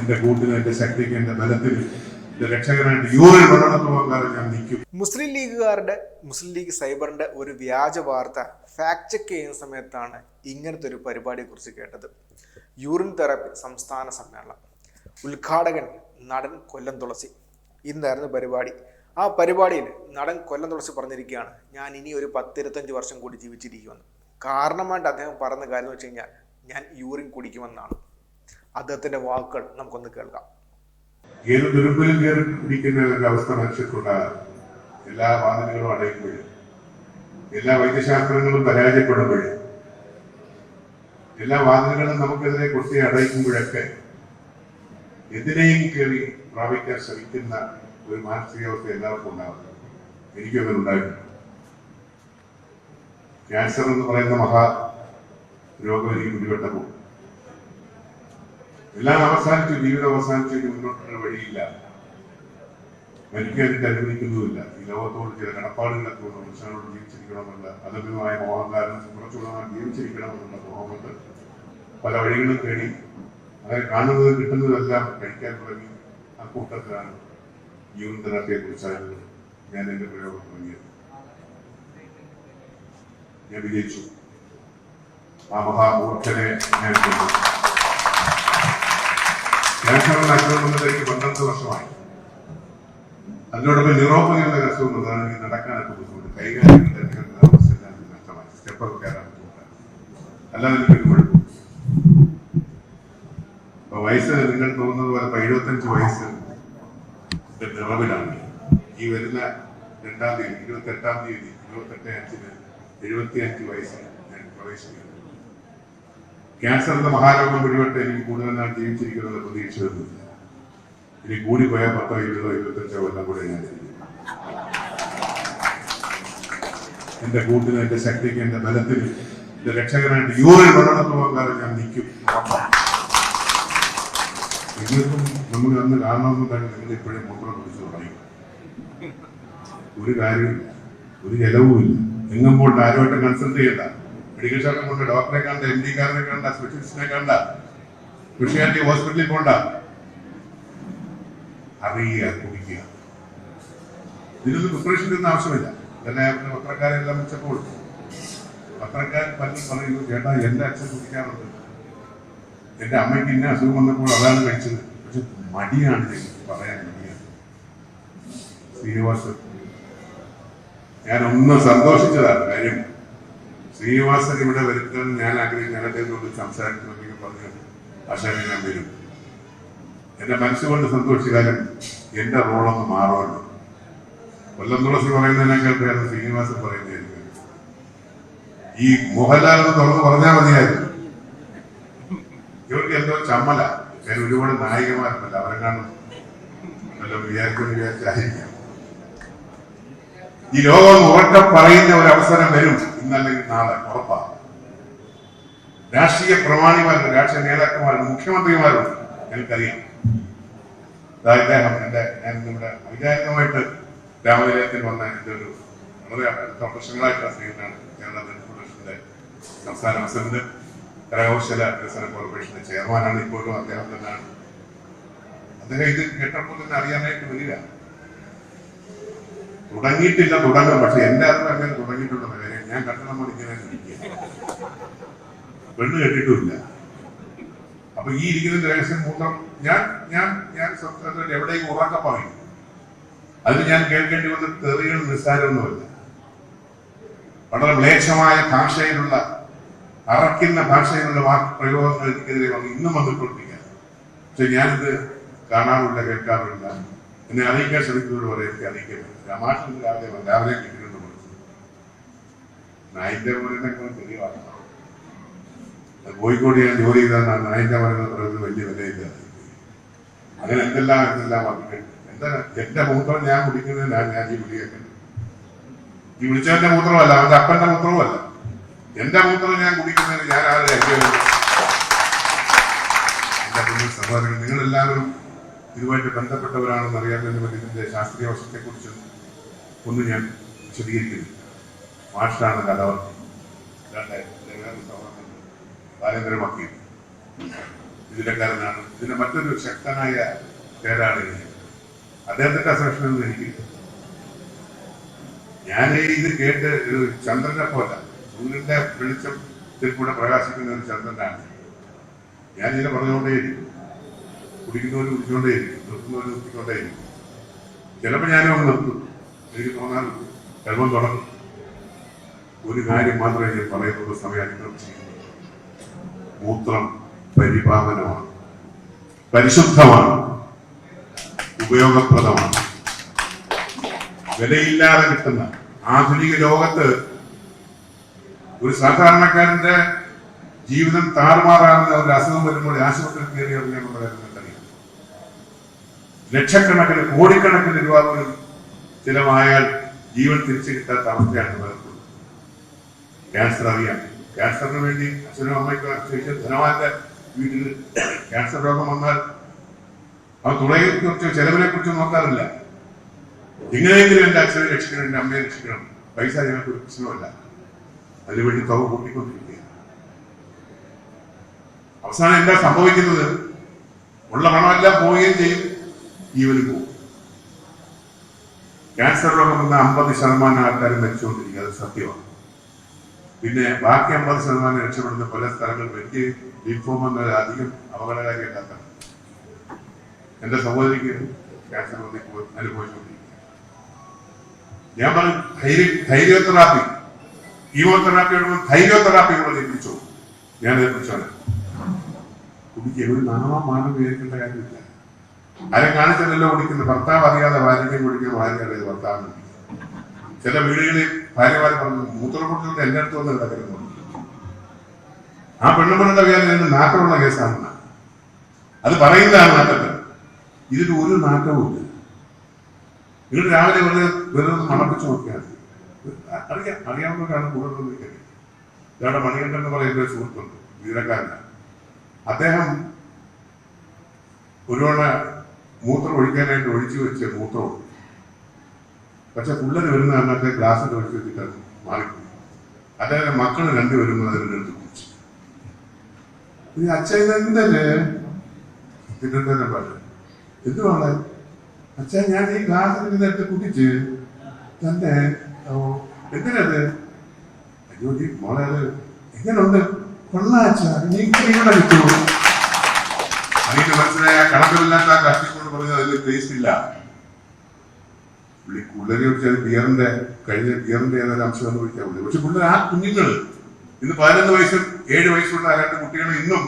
എന്റെ കൂട്ടിന് എന്റെ ശക്തിക്ക് എന്റെ വളർത്തുവാൻ ഞാൻ മുസ്ലിം ലീഗുകാരുടെ മുസ്ലിം ലീഗ് സൈബറിന്റെ ഒരു വ്യാജ വാർത്ത ഫാക്ട് ചെക്ക് ചെയ്യുന്ന സമയത്താണ് ഇങ്ങനത്തെ ഒരു പരിപാടിയെക്കുറിച്ച് കേട്ടത്. യൂറിൻ തെറാപ്പി സംസ്ഥാന സമ്മേളനം. ഉദ്ഘാടകൻ നടൻ കൊല്ലം തുളസി. ഇന്നായിരുന്നു പരിപാടി. ആ പരിപാടിയിൽ നടൻ കൊല്ലം തുളസി പറഞ്ഞിരിക്കുകയാണ് ഞാൻ ഇനി ഒരു പത്തിരുപത്തഞ്ച് വർഷം കൂടി ജീവിച്ചിരിക്കുമെന്ന്. കാരണമായിട്ട് അദ്ദേഹം പറഞ്ഞ കാര്യം എന്ന് വെച്ച് കഴിഞ്ഞാൽ ഞാൻ യൂറിൻ കുടിക്കുമെന്നാണ്. അദ്ദേഹത്തിന്റെ വാക്കുകൾ നമുക്കൊന്ന് കേൾക്കാം. ഏത് തുരുമ്പിലും കയറി പിടിക്കുന്ന ഒരു അവസ്ഥ മനുഷ്യർക്കുണ്ടാകാം എല്ലാ വാഹനങ്ങളും അടയുമ്പോഴും എല്ലാ വൈദ്യശാസ്ത്രങ്ങളും പരാജയപ്പെടുമ്പോഴും എല്ലാ വാദനകളും നമുക്കെതിരെ കുട്ടി അടയിക്കുമ്പോഴൊക്കെ എന്തിനേയും കയറി പ്രാപിക്കാൻ ശ്രമിക്കുന്ന ഒരു മാനസികാവസ്ഥ എല്ലാവർക്കും ഉണ്ടാകും. എനിക്കൊന്നും ഉണ്ടായിട്ടുണ്ട് ക്യാൻസർ എന്ന് പറയുന്ന മഹാ രോഗം എനിക്ക് പിടിപെട്ടപ്പോൾ എല്ലാം അവസാനിച്ചു ജീവിതം അവസാനിച്ചു മുന്നോട്ടുള്ള വഴിയില്ല. മരിക്കാൻ അനുവദിക്കുന്നുമില്ല ഈ ലോകത്തോട് ചില കടപ്പാടുകളൊക്കെ ഉണ്ട് മനുഷ്യനോട് ജീവിച്ചിരിക്കണമെന്നുള്ള അതമ്യമായ മോഹങ്കാരം നാം ജീവിച്ചിരിക്കണമെന്നുള്ള മോഹമുണ്ട് പല വഴികളും തേടി അങ്ങനെ കാണുന്നത് കിട്ടുന്നതെല്ലാം കഴിക്കാൻ തുടങ്ങി ആ കൂട്ടത്തിലാണ് തെറാപ്പിയെ കുറിച്ചാണ് ഞാൻ എന്റെ പ്രയോഗം തുടങ്ങിയത്. ഞാൻ വിജയിച്ചു. ആ മഹാമൂർഖനെ ഞാൻ വന്നിട്ട് എനിക്ക് പന്ത്രണ്ട് വർഷമായി. അതിനോടൊപ്പം യൂറോപ്പിൽ നിന്ന് അസുഖം വന്നതാണ് എനിക്ക് നടക്കാനൊക്കെ ബുദ്ധിമുട്ട് കൈകാര്യം വയസ്സ് നിങ്ങൾ തോന്നുന്നത് പോലെ എഴുപത്തഞ്ച് വയസ്സ് നിറവിലാണ്. ഈ വരുന്ന രണ്ടാം തീയതി ഇരുപത്തെട്ടാം തീയതി ഇരുപത്തെട്ട് അഞ്ചിന് എഴുപത്തി അഞ്ച് വയസ്സിൽ ഞാൻ പ്രവേശിക്കുന്നു ക്യാൻസറിന്റെ മഹാരോഗം പിടിപെട്ട് എനിക്ക് കൂടുതൽ നാൾ ജീവിച്ചിരിക്കുന്നത് പ്രതീക്ഷിച്ചിരുന്നില്ല ഇനി കൂടി പോയാൽ പത്തോ ഇരുപതോ ഇരുപത്തഞ്ചോ കൊല്ലം കൂടെ ഞാൻ എന്റെ കൂട്ടിന് എന്റെ ശക്തിക്ക് എന്റെ ബലത്തിന് എന്റെ രക്ഷകനായിട്ട് യൂറിൽ വളർന്നു പോകാതെ ഞാൻ നിൽക്കും. നിങ്ങൾക്കും നമ്മൾ അന്ന് കാണണമെന്നുണ്ടെങ്കിൽ നിങ്ങൾ ഇപ്പോഴും മൂത്രം കുടിച്ച് തുടങ്ങി ഒരു കാര്യമില്ല ഒരു ചെലവുമില്ല എങ്ങും പോയിട്ട് ആരുമായിട്ട് കൺസൾട്ട് ചെയ്യണ്ട. മെഡിക്കൽ ഷോപ്പിൽ പോകണ്ട ഡോക്ടറെ കണ്ട എം ഡി കാരനെ കണ്ട സ്പെഷ്യലിസ്റ്റിനെ കണ്ട സ്പെഷ്യാലിറ്റി ഹോസ്പിറ്റലിൽ പോണ്ട. അറിയുക കുടിക്കുക. ഇതിനൊന്നും പ്രിപ്പറേഷൻ ഒന്നും ആവശ്യമില്ല. തന്നെ പത്രക്കാരെല്ലാം വെച്ചപ്പോൾ പത്രക്കാർ പലരും പറയുന്നു ചേട്ടാ എന്റെ അച്ഛൻ കുടിക്കാറുണ്ട്. എന്റെ അമ്മയ്ക്ക് ഇന്ന അസുഖം വന്നപ്പോൾ അതാണ് കഴിച്ചത്. പക്ഷെ മടിയാണ് പറയാൻ മടിയാണ്. ഞാൻ ഒന്ന് സന്തോഷിച്ചതാണ് കാര്യം. ശ്രീനിവാസൻ ഇവിടെ വരുത്താൻ ഞാൻ ആഗ്രഹിക്കുന്ന ഞാൻ അദ്ദേഹത്തോട് സംസാരിക്കണമെങ്കിൽ പറഞ്ഞു ആശാനെ ഞാൻ വരും. എന്റെ മനസ്സുകൊണ്ട് സന്തോഷിച്ചാലും കാര്യം എന്റെ റോളൊന്ന് മാറുമല്ലോ കൊല്ലം തുളസി പറയുന്നതിനേക്കാൾ പേര് ശ്രീനിവാസൻ പറയുന്നതായിരിക്കും. ഈ മോഹൻലാൽ എന്ന് തുറന്ന് പറഞ്ഞാൽ മതിയായിരുന്നു. ഇവർക്ക് എന്തോ ചമ്മല. ഞാൻ ഒരുപാട് നായികമാരുണ്ടല്ലോ അവരെ കാണും വല്ലതും വിചാരിക്കുമെന്ന് വിചാരിച്ചായിരിക്കാം. ഈ ലോകം ഉറക്കെ പറയുന്ന ഒരു അവസരം വരും ഇന്നല്ലെങ്കിൽ നാളെ. ഉറപ്പാണ് രാഷ്ട്രീയ പ്രമാണിമാരുണ്ട് രാഷ്ട്രീയ നേതാക്കന്മാരുണ്ട് മുഖ്യമന്ത്രിമാരുണ്ട് എനിക്കറിയാം. അദ്ദേഹം എന്റെ ഞാൻ ഇവിടെ വൈകാരികമായിട്ട് രാമനിലയത്തിൽ വന്ന എന്റെ ഒരു വളരെ അടുത്ത വർഷങ്ങളായിട്ടുള്ള സ്നേഹിതനാണ് കേരള ഫെഡറേഷന്റെ സംസ്ഥാന പ്രസിഡന്റ് കരകൗശല വികസന കോർപ്പറേഷന്റെ ചെയർമാനാണ് ഇപ്പോഴും അദ്ദേഹം തന്നെയാണ്. അദ്ദേഹം ഇത് കേട്ടപ്പോൾ തന്നെ അറിയാനായിട്ട് വരിക തുടങ്ങിയിട്ടില്ല തുടങ്ങും. പക്ഷെ എന്റെ അറിവ് അങ്ങനെ തുടങ്ങിയിട്ടുള്ള കാര്യം ഞാൻ കട്ടണം ഇരിക്കുക പെണ്ണ് കെട്ടിട്ടുമില്ല. അപ്പൊ ഈ ഇരിക്കുന്ന രഹസ്യം മൂത്രം ഞാൻ ഞാൻ ഞാൻ സംസ്ഥാനത്തിൽ എവിടെയും ഉറക്ക പറയും. അതിന് ഞാൻ കേൾക്കേണ്ടി വന്ന തെറികൾ നിസ്സാരമൊന്നുമില്ല വളരെ മ്ലേച്ഛമായ ഭാഷയിലുള്ള അറക്കുന്ന ഭാഷയിലുള്ള വാക്ക് പ്രയോഗങ്ങൾ എനിക്കെതിരെ ഇന്നും വന്നുകൊണ്ടിരിക്കുക പക്ഷെ ഞാനിത് കാണാറില്ല കേൾക്കാറില്ല എന്നെ അറിയിക്കാൻ ശ്രമിക്കുന്നവർ വരെ എനിക്ക് അറിയിക്കരുത്. രാമാഷൻ രാവിലെ വന്നു. രാവിലെ കിട്ടിയിട്ടുണ്ട് വിളിച്ചു. നായിന്റെ മോനെന്നൊക്കെ തെളിവാണ് കോഴിക്കോട് ഞാൻ ജോലി ചെയ്താൽ നായിന്റെ മരണം പറയുന്നത് വലിയ വിലയില്ല. അങ്ങനെ എന്തെല്ലാം എന്തെല്ലാം വാക്കുകൾ എന്താ എന്റെ മൂത്രം ഞാൻ കുടിക്കുന്നതിനാണ് ഞാൻ ഈ വിളി കേൾക്കുന്നത്? ഈ വിളിച്ചവന്റെ മൂത്രമല്ല അവന്റെ അപ്പന്റെ മൂത്രവുമല്ല എന്റെ മൂത്രം ഞാൻ കുടിക്കുന്നതിന് ഞാൻ ആരെ അയ്യോ എന്റെ നിങ്ങളെല്ലാവരും ഇതുമായിട്ട് ബന്ധപ്പെട്ടവരാണെന്ന് അറിയാമെന്ന് വേണ്ടി വേണ്ടി ഇതിന്റെ ശാസ്ത്രീയ വശത്തെക്കുറിച്ച് ഒന്ന് ഞാൻ വിശദീകരിക്കുന്നു. മാഷാണ് കഥാവർത്തി. ബാലേന്ദ്രമാക്കി ഇതിലക്കാരനാണ് ഇതിന്റെ മറ്റൊരു ശക്തനായ പേരാണ് അദ്ദേഹത്തിന്റെ അസംഷനൊന്നും എനിക്കില്ല ഞാൻ ഇത് കേട്ട് ഒരു ചന്ദ്രനെ പോലെ സൂര്യന്റെ വെളിച്ചത്തിൽ കൂടെ പ്രകാശിക്കുന്ന ഒരു ചന്ദ്രനാണ്. ഞാൻ ഇതിനെ പറഞ്ഞുകൊണ്ടേയിരിക്കും കുടിക്കുന്നവർ കുടിച്ചുകൊണ്ടേയിരിക്കും നിർത്തുന്നവർ നിർത്തിക്കൊണ്ടേയിരിക്കും. ചിലപ്പോൾ ഞാനും അങ്ങ് നിർത്തും. എനിക്ക് തോന്നാൻ ചിലപ്പം തുടങ്ങും. ഒരു കാര്യം മാത്രമേ ഞാൻ പറയുന്നുള്ള സമയം അതിക്രമം ചെയ്യുന്നു മൂത്രം പരിപാവനമാണ് പരിശുദ്ധമാണ്. ഉപയോഗപ്രദമാണ്. വിലയില്ലാതെ കിട്ടുന്ന ആധുനിക ലോകത്ത് ഒരു സാധാരണക്കാരന്റെ ജീവിതം താറുമാറാകുന്ന ഒരു അസുഖം വരുമ്പോൾ ആശുപത്രിയിൽ കയറി നിങ്ങൾക്കറിയാം ലക്ഷക്കണക്കിന് കോടിക്കണക്കിന് രൂപ പോലും ചിലവായാൽ ജീവൻ തിരിച്ചു കിട്ടാത്ത അവസ്ഥയാണ് പലപ്പോഴും ക്യാൻസർ അറിയാം. ക്യാൻസറിന് വേണ്ടി അച്ഛനും അമ്മയ്ക്കും ശേഷം ധനവാന്റെ വീട്ടിൽ ക്യാൻസർ രോഗം വന്നാൽ അവൻ തുണയെ കുറിച്ചോ ചെലവിനെ കുറിച്ചോ നോക്കാറില്ല. എങ്ങനെയെങ്കിലും എന്റെ അച്ഛനെ രക്ഷിക്കണം എന്റെ അമ്മയെ രക്ഷിക്കണം. പൈസ ഞങ്ങൾക്ക് ഒരു പ്രശ്നമല്ല അതിനുവേണ്ടി തുക കൂട്ടിക്കൊണ്ടിരിക്കുക അവസാനം എന്താ സംഭവിക്കുന്നത്? ഉള്ള പണമെല്ലാം പോവുകയും ചെയ്യും. ജീവന് പോകും. ക്യാൻസർ രോഗം വന്ന അമ്പത് ശതമാനം ആൾക്കാർ മരിച്ചുകൊണ്ടിരിക്കുക അത് സത്യമാണ്. പിന്നെ ബാക്കി അമ്പത് ശതമാനം രക്ഷപ്പെടുന്ന പല സ്ഥലങ്ങളിൽ എനിക്ക് ലിംഫോം എന്ന അധികം അപകടകാരിയല്ലാത്ത എന്റെ സഹോദരിക്ക് ക്യാൻസർ വന്ന് അനുഭവിച്ചുകൊണ്ടിരിക്കുക ഞാൻ പറഞ്ഞു ധൈര്യ ധൈര്യോതെറാപ്പി കീമോതെറാപ്പി ധൈര്യോതെറാപ്പി കൂടെ ജനിപ്പിച്ചു ഞാൻ അതിനെ കുറിച്ചാണ് കുടിക്കുക ഒരു നാമം മാനം വിചാരിക്കേണ്ട കാര്യമില്ല. ആരെ കാണിച്ചല്ലോ കുടിക്കുന്നത്? ഭർത്താവ് അറിയാതെ ഭാര്യയ്ക്ക് കുടിക്കുന്ന ഭാര്യ അറിയാതെ ഭർത്താവ് ചില വീടുകളിൽ ഭാര്യമാരെ പറഞ്ഞു മൂത്രപ്പൊട്ടിയുടെ എന്റെ അടുത്ത് വന്ന് കിടക്കുന്നു. ആ പെണ്ണുമ്പളുടെ വ്യാധി നാട്ടമുള്ള കേസാണ് അത് പറയുന്നതാണ് നാട്ടത്തിൽ ഇതിൽ ഒരു നാട്ടവും ഇല്ല. നിങ്ങൾ രാവിലെ വെറുതെ വെറുതെ മണപ്പിച്ചു നോക്കിയാണ്. അറിയാം അറിയാവുന്നവരാണ് കൂടുതലൊന്നും ഇയാളുടെ മണികണ്ഠൻ എന്ന് പറയുന്ന സുഹൃത്തുണ്ട് വീരക്കാരനാണ് അദ്ദേഹം ഒരു തവണ മൂത്രം ഒഴിക്കാനായിട്ട് ഒഴിച്ചു വെച്ച മൂത്രം പക്ഷെ പുള്ളര് വരുന്ന കാരണത്തെ ഗ്ലാസ്സിൽ ഒഴിച്ചു വെച്ചിട്ട് മാറിപ്പോയി. അദ്ദേഹം മക്കൾ രണ്ടുപേരും അതിന്റെ അടുത്ത് കുടിച്ചു ഈ അച്ഛൻ എന്തല്ലേ തന്നെ പാട്ട് എന്തുവാണ്? അച്ഛൻ ഞാൻ ഈ ഗ്ലാസ്സിൽ നിന്നെടുത്ത് കുടിച്ച് തന്നെ എന്തിനത് അയ്യോ ഈ മോളെ അത് എങ്ങനെയുണ്ട് കൊള്ളാച്ച നീ ഇവിടെ കിട്ടൂ അതിന് മനസ്സിലായ കണക്കില്ലാത്ത പറഞ്ഞത് അതിൽ ടേസ്റ്റ് ഇല്ല. പുള്ളി കുള്ളരി ഒഴിച്ചാൽ ബിയറിന്റെ കഴിഞ്ഞ ബിയറിന്റെ ഏതൊരു അംശം എന്ന് വിളിക്കാൻ പുള്ളി പക്ഷെ പുള്ളി ആ കുഞ്ഞുങ്ങൾ ഇന്ന് പതിനൊന്ന് വയസ്സും ഏഴ് വയസ്സുള്ള രണ്ട് കുട്ടികൾ ഇന്നും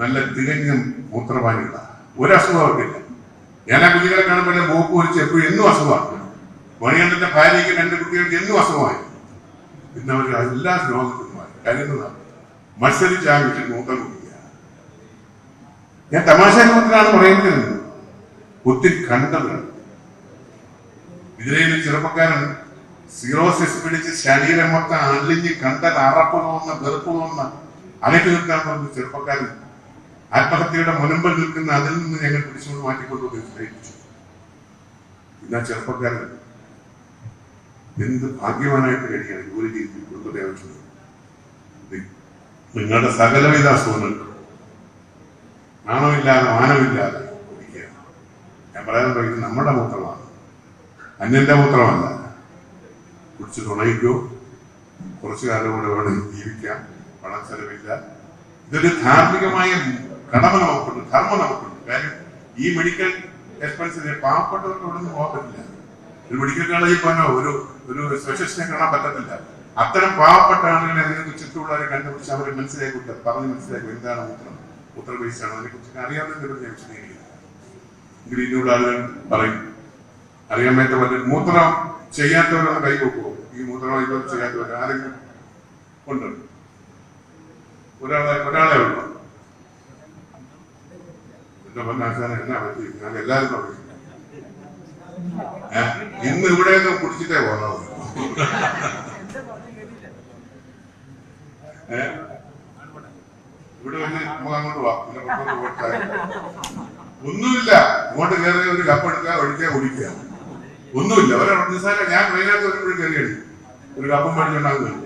നല്ല തികഞ്ഞ മൂത്രപാനികളാണ് ഒരു അസുഖം അവർക്കില്ല. ഞാൻ ആ കുഞ്ഞുങ്ങളെ കാണുമ്പോൾ മൂക്ക് ഒരിച്ച് എപ്പോഴും എന്നും അസുഖമാണ് മണികണ്ഠന്റെ ഭാര്യയ്ക്ക് രണ്ട് കുട്ടികൾക്ക് എന്നും അസുഖമായി. ഇന്ന് അവർ എല്ലാ രോഗത്തിനുമായി കരുതുന്നതാണ് മത്സരിച്ച് ആ വീട്ടിൽ മൂത്രം കുടിക്കുക. ഞാൻ തമാശ രൂപത്തിലാണ് പറയുന്നത്. ഒത്തിരി കണ്ടതാണ് ഇതിലെ ഒരു ചെറുപ്പക്കാരൻ സീറോസിസ് പിടിച്ച് ശരീരം മൊത്തം അലിഞ്ഞ് കണ്ടൽ അറപ്പ് തോന്നുന്ന വെറുപ്പ് തോന്നുന്ന അകറ്റി നിൽക്കാൻ പറഞ്ഞ ചെറുപ്പക്കാരൻ ആത്മഹത്യയുടെ മുനമ്പിൽ നിൽക്കുന്ന അതിൽ നിന്ന് ഞങ്ങൾ പിടിച്ചുകൊണ്ട് മാറ്റിക്കൊണ്ടുപോയിച്ചു ആ ചെറുപ്പക്കാരൻ. എന്ത് ഭാഗ്യവാനായിട്ട് കഴിയാണ് ജോലി ചെയ്ത് കുടുംബദേവൻ നിങ്ങളുടെ സകലവിധ സുഖങ്ങൾ നാണമില്ലാതെ മാനമില്ലാതെ പറയാൻ ഇത് നമ്മുടെ മൂത്രമാണ് അന്യന്റെ മൂത്രമല്ല കുടിച്ച് തുണയിക്കോ. കുറച്ചു കാലം കൂടെ വേണം ജീവിക്കാം. പണം ചെലവില്ല. ഇതൊരു ധാർമ്മികമായ കടമ നമുക്കുണ്ട്. ധർമ്മം നമുക്കുണ്ട്. കാര്യം ഈ മെഡിക്കൽ എക്സ്പെൻസിന് പാവപ്പെട്ടവർക്ക് ഇവിടെ പോകാൻ പറ്റില്ല. ഒരു മെഡിക്കൽ കോളേജിൽ പോകാനോ ഒരു ഒരു സ്പെഷ്യലിസ്റ്റിനെ കാണാൻ പറ്റത്തില്ല. അത്തരം പാവപ്പെട്ട ആളുകളെ നിങ്ങൾക്ക് ചുറ്റുമുള്ളവരെ കണ്ടുപിടിച്ച് അവരെ മനസ്സിലാക്കി പറഞ്ഞ് മനസ്സിലാക്കും എന്താണ് മൂത്രം മൂത്ര പൈസയാണ് അതിനെ കുറിച്ച് ഇനിയുള്ള ആളുകൾ പറയും. അറിയാൻ മേത്ത പറ്റും മൂത്രം ചെയ്യാത്തവർ കൈ ഈ മൂത്രം ഇതൊന്നും ചെയ്യാത്തവർ ആരെങ്കിലും ഉണ്ട്? ഒരാളെ ഒരാളെ ഉള്ളു? എന്റെ പൊന്നാശാന എന്നാ പറ്റി? ഞാൻ എല്ലാവരും പറയും? ഇന്ന് ഇവിടെ നിന്ന് കുടിച്ചിട്ടേ പോകാവൂ? ഇവിടെ വന്ന് നമുക്ക് അങ്ങോട്ട് പോവാം പിന്നെ പുറത്തോട്ട് ഒന്നുമില്ല. അങ്ങോട്ട് കയറി ഒരു കപ്പ് എടുക്കുക ഒഴിക്കുക കുടിക്കുക. ഒന്നുമില്ല. ഒരാൾ നിസ്സാര ഞാൻ ട്രെയിനകത്ത് വരുമ്പോഴും കയറി എടുക്കും ഒരു കപ്പം മേടിച്ചുണ്ടാകുന്നുണ്ട്